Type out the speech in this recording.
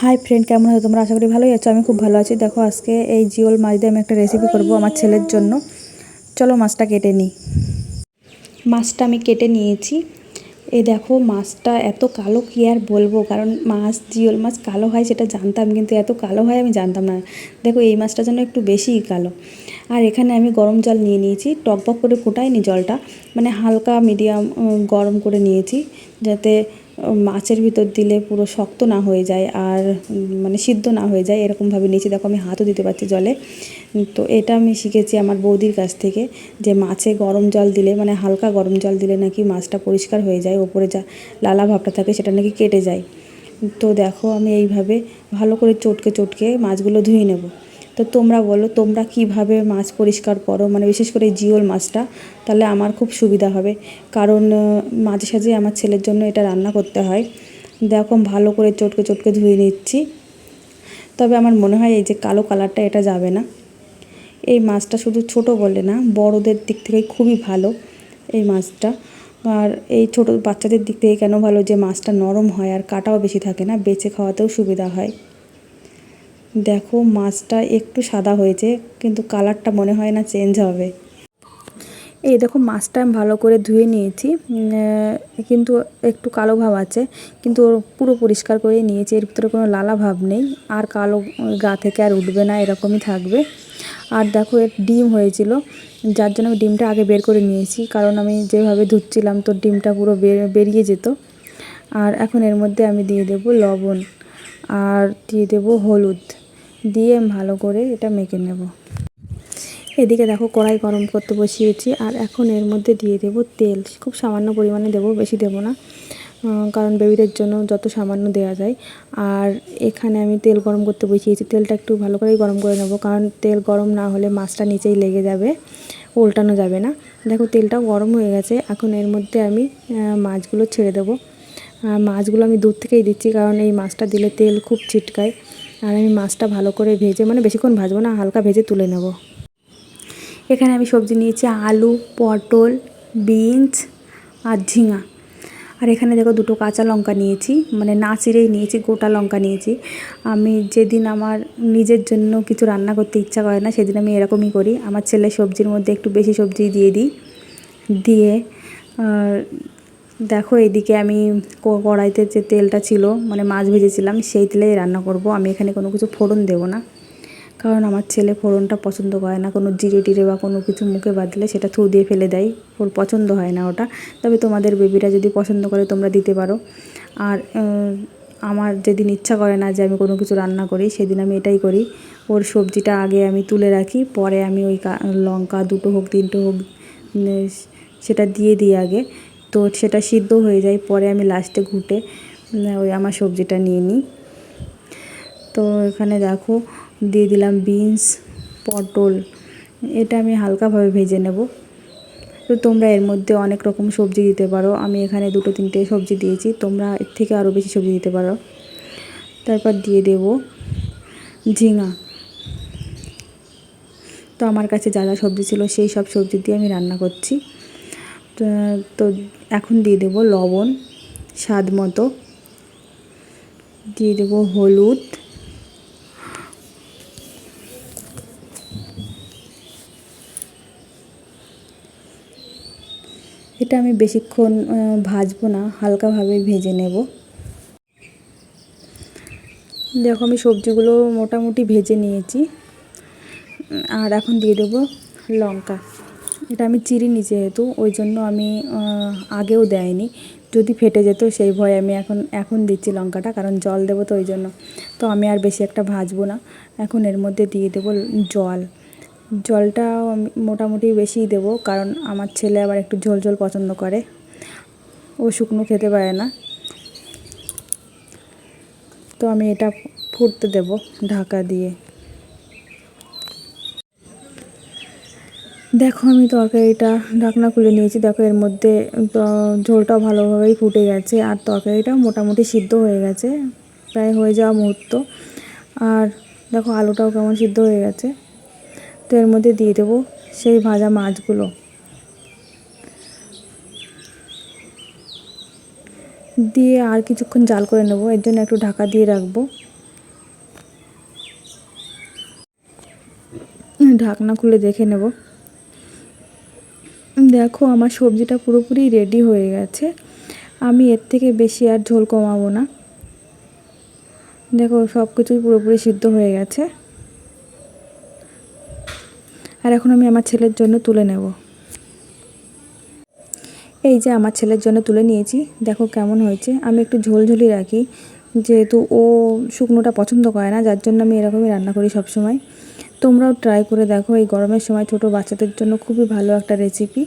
Hi friend কেমন আছো? তোমরা আশা করি ভালোই আছো। আমি খুব ভালো আছি। দেখো, আজকে এই জিওল মাছ দিয়ে আমি একটা রেসিপি করব আমার ছেলের জন্য। চলো মাছটা কেটে নিই। মাছটা আমি কেটে নিয়েছি। এই দেখো, মাছটা এত কালো কি আর বলব? কারণ মাছ, জিওল মাছ কালো হয় সেটা জানতাম, কিন্তু এত কালো হয় আমি জানতাম না। দেখো, এই মাছটা যেন একটু বেশিই কালো। আর এখানে আমি গরম জল নিয়ে নিয়েছি। টকবক করে ফোটাইনি জলটা। মানে হালকা মিডিয়াম গরম করে নিয়েছি। যাতে মাছের ভিতর দিলে পুরো শক্ত না হয়ে যায় আর মানে সিদ্ধ না হয়ে যায়, এরকমভাবে নিচে দেখো আমি হাতও দিতে পারছি জলে। তো এটা আমি শিখেছি আমার বৌদির কাছ থেকে, যে মাছে গরম জল দিলে মানে হালকা গরম জল দিলে নাকি মাছটা পরিষ্কার হয়ে যায়, ওপরে যা লালা ভাবটা থাকে সেটা নাকি কেটে যায়। তো দেখো আমি এইভাবে ভালো করে চটকে চটকে মাছগুলো ধুয়ে নেব। তো তোমরা বলো, তোমরা কীভাবে মাছ পরিষ্কার করো? মানে বিশেষ করে জিওল মাছটা, তাহলে আমার খুব সুবিধা হবে। কারণ মাঝে সাঝে আমার ছেলের জন্য এটা রান্না করতে হয়। দেখো ভালো করে চটকে চটকে ধুয়ে নিচ্ছি। তবে আমার মনে হয় এই যে কালো কালারটা, এটা যাবে না। এই মাছটা শুধু ছোট বলে না, বড়দের দিক থেকে খুবই ভালো এই মাছটা। আর এই ছোটো বাচ্চাদের দিক থেকে কেন ভালো যে মাছটা নরম হয় আর কাটাও বেশি থাকে না, বেছে খাওয়াতেও সুবিধা হয়। দেখো, মাছটা একটু সাদা হয়েছে, কিন্তু কালারটা মনে হয় না চেঞ্জ হবে। এই দেখো, মাছটা আমি ভালো করে ধুয়ে নিয়েছি। কিন্তু একটু কালো ভাব আছে, কিন্তু ওর পুরো পরিষ্কার করে নিয়েছি। এর ভিতরে কোনো লালা ভাব নেই, আর কালো গা থেকে আর উঠবে না, এরকমই থাকবে। আর দেখো, এর ডিম হয়েছিল, যার জন্য আমি ডিমটা আগে বের করে নিয়েছি। কারণ আমি যেভাবে ধুচ্ছিলাম, তো ডিমটা পুরো বেরিয়ে যেত। আর এখন এর মধ্যে আমি দিয়ে দেব লবণ, আর দিয়ে দেব হলুদ। দিয়ে ভালো করে এটা মেখে নেব। এদিকে দেখো কড়াই গরম করতে বসিয়েছি আর এখন এর মধ্যে দিয়ে দেব তেল। খুব সামান্য পরিমাণে দেব, বেশি দেব না কারণ বেবিদের জন্য যত সামান্য দেওয়া যায়। আর এখানে আমি তেল গরম করতে বসিয়েছি, তেলটা একটু ভালো করেই গরম করে নেব, কারণ তেল গরম না হলে মাছটা নিচেই লেগে যাবে, উল্টানো যাবে না। দেখো তেলটাও গরম হয়ে গেছে, এখন এর মধ্যে আমি মাছগুলো ছেড়ে দেবো। মাছগুলো আমি দূর থেকেই দিচ্ছি, কারণ এই মাছটা দিলে তেল খুব ছিটকায়। আর আমি মাছটা ভালো করে ভেজে মানে বেশিক্ষণ ভাজবো না, হালকা ভেজে তুলে নেব। এখানে আমি সবজি নিয়েছি, আলু, পটল, বিনস আর ঝিঙা। আর এখানে দেখো দুটো কাঁচা লঙ্কা নিয়েছি মানে না চিরেই নিয়েছি, গোটা লঙ্কা নিয়েছি। আমি যেদিন আমার নিজের জন্য কিছু রান্না করতে ইচ্ছা করে না, সেদিন আমি এরকমই করি। আমার ছেলে সবজির মধ্যে একটু বেশি সবজি দিয়ে দিই, দিয়ে দেখো এদিকে আমি কড়াইতে যে তেলটা ছিল মানে মাছ ভেজেছিলাম, সেই তেলেই রান্না করব। আমি এখানে কোনো কিছু ফোড়ন দেবো না। কারণ আমার ছেলে ফোড়নটা পছন্দ করে না। কোনো জিরে টিরে বা কোনো কিছু মুখে বাঁধলে সেটা থু দিয়ে ফেলে দেয়। ওর পছন্দ হয় না ওটা। তবে তোমাদের বেবিরা যদি পছন্দ করে, তোমরা দিতে পারো। আর আমার যেদিন ইচ্ছা করে না যে আমি কোনো কিছু রান্না করি, সেদিন আমি এটাই করি। ওর সবজিটা আগে আমি তুলে রাখি, পরে আমি ওই লঙ্কা দুটো হোক, তিনটে হোক সেটা দিয়ে দিই আগে। তো সেটা সিদ্ধ হয়ে যায়, পরে আমি লাস্টে ঘুটে ওই আমার সবজিটা নিয়ে নিই। তো এখানে দেখো, দিয়ে দিলাম বিনস পটল, এটা আমি হালকাভাবে ভেজে নেব। তো তোমরা এর মধ্যে অনেক রকম সবজি দিতে পারো। আমি এখানে দুটো তিনটে সবজি দিয়েছি, তোমরা এর থেকে আরও বেশি সবজি দিতে পারো। তারপর দিয়ে দেব ঝিঙা। তো আমার কাছে যা যা সবজি ছিল, সেই সব সবজি দিয়ে আমি রান্না করছি। তো এখন দিয়ে দেব লবণ, স্বাদ মতো। দিয়ে দেব হলুদ। এটা আমি বেশিক্ষণ ভাজবো না, হালকাভাবে ভেজে নেব। দেখো আমি সবজিগুলো মোটামুটি ভেজে নিয়েছি। আর এখন দিয়ে দেবো লঙ্কা। এটা আমি চিরিনি যেহেতু, ওই জন্য আমি আগেও দেয়নি। যদি ফেটে যেত সেই ভয়ে আমি এখন এখন দিচ্ছি লঙ্কাটা, কারণ জল দেবো তো ওই জন্য। তো আমি আর বেশি একটা ভাজবো না। এখন এর মধ্যে দিয়ে দেবো জল। জলটাও আমি মোটামুটি বেশিই দেবো, কারণ আমার ছেলে আবার একটু ঝোল ঝোল পছন্দ করে। ও শুকনো খেতে পারে না। তো আমি এটা ফুটতে দেব ঢাকা দিয়ে। দেখো আমি তরকারিটা ঢাকনা খুলে নিয়েছি। দেখো এর মধ্যে ঝোলটা ভালোভাবেই ফুটে গেছে আর তরকারিটা মোটামুটি সিদ্ধ হয়ে গেছে, প্রায় হয়ে যাওয়া মুহূর্ত। আর দেখো আলুটাও কেমন সিদ্ধ হয়ে গেছে। তো এর মধ্যে দিয়ে দেবো সেই ভাজা মাছগুলো। দিয়ে আর কিছুক্ষণ জাল করে নেব, এর জন্য একটু ঢাকা দিয়ে রাখব। ঢাকনা খুলে দেখে নেব। দেখো আমার সবজিটা পুরোপুরি রেডি হয়ে গেছে। আমি এর থেকে বেশি আর ঝোল কমাবো না। দেখো সব কিছুই পুরোপুরি সিদ্ধ হয়ে গেছে। আর এখন আমি আমার ছেলের জন্য তুলে নেব। এই যে আমার ছেলের জন্য তুলে নিয়েছি। দেখো কেমন হয়েছে। আমি একটু ঝোলঝুলি রাখি। যেহেতু ও শুকনোটা পছন্দ করে না, যার জন্য আমি এরকমই রান্না করি সব সময় তোমরাও ট্রাই করে দেখো এই গরমের সময় ছোট বাচ্চাদের জন্য খুবই ভালো একটা রেসিপি